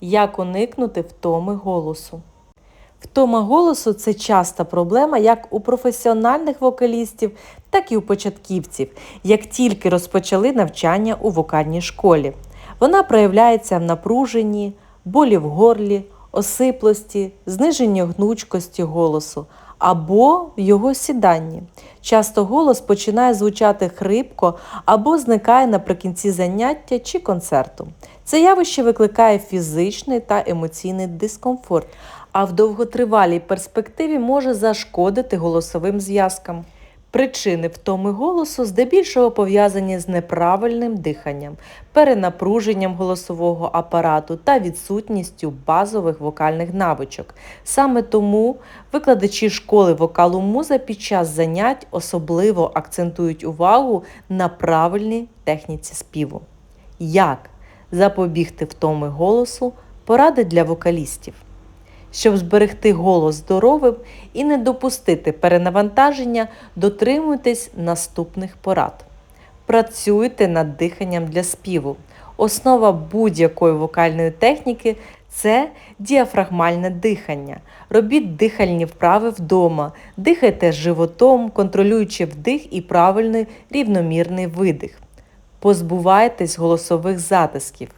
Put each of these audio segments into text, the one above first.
Як уникнути втоми голосу? Втома голосу це часта проблема як у професіональних вокалістів, так і у початківців, як тільки розпочали навчання у вокальній школі. Вона проявляється в напруженні, болі в горлі, осиплості, зниженні гнучкості голосу або в його сіданні. Часто голос починає звучати хрипко або зникає наприкінці заняття чи концерту. Це явище викликає фізичний та емоційний дискомфорт, а в довготривалій перспективі може зашкодити голосовим зв'язкам. Причини втоми голосу здебільшого пов'язані з неправильним диханням, перенапруженням голосового апарату та відсутністю базових вокальних навичок. Саме тому викладачі школи вокалу муза під час занять особливо акцентують увагу на правильній техніці співу. Як запобігти втоми голосу поради для вокалістів? Щоб зберегти голос здоровим і не допустити перенавантаження, дотримуйтесь наступних порад. Працюйте над диханням для співу. Основа будь-якої вокальної техніки це діафрагмальне дихання. Робіть дихальні вправи вдома, дихайте животом, контролюючи вдих і правильний рівномірний видих. Позбувайтесь голосових затисків.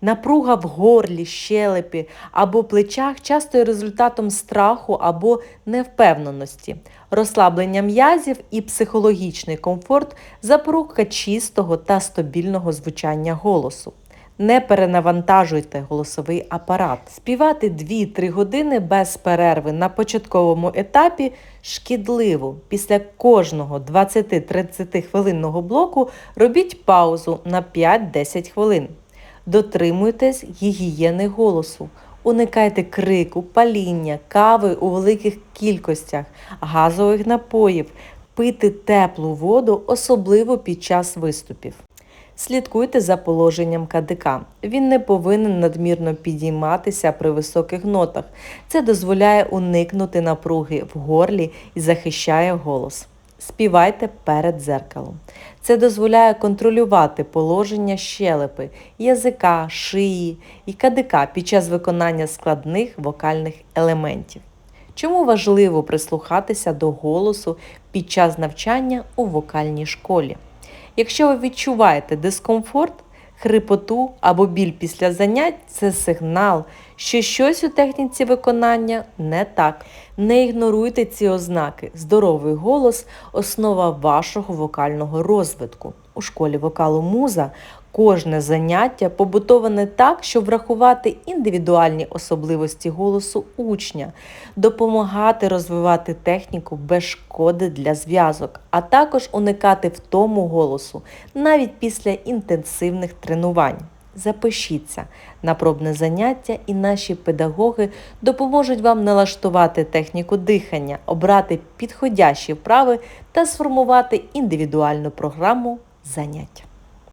Напруга в горлі, щелепі або плечах часто є результатом страху або невпевненості. Розслаблення м'язів і психологічний комфорт запорука чистого та стабільного звучання голосу. Не перенавантажуйте голосовий апарат. Співати 2-3 години без перерви на початковому етапі шкідливо. Після кожного 20-30 хвилинного блоку робіть паузу на 5-10 хвилин. Дотримуйтесь гігієни голосу. Уникайте крику, паління, кави у великих кількостях, газових напоїв, пити теплу воду, особливо під час виступів. Слідкуйте за положенням КДК. Він не повинен надмірно підійматися при високих нотах. Це дозволяє уникнути напруги в горлі і захищає голос. Співайте перед дзеркалом. Це дозволяє контролювати положення щелепи, язика, шиї і кадика під час виконання складних вокальних елементів. Чому важливо прислухатися до голосу під час навчання у вокальній школі? Якщо ви відчуваєте дискомфорт, хрипоту або біль після занять це сигнал, що щось у техніці виконання не так. Не ігноруйте ці ознаки. Здоровий голос основа вашого вокального розвитку. У школі вокалу муза кожне заняття побутоване так, щоб врахувати індивідуальні особливості голосу учня, допомагати розвивати техніку без шкоди для зв'язок, а також уникати втому голосу навіть після інтенсивних тренувань. Запишіться на пробне заняття, і наші педагоги допоможуть вам налаштувати техніку дихання, обрати підходящі вправи та сформувати індивідуальну програму занять.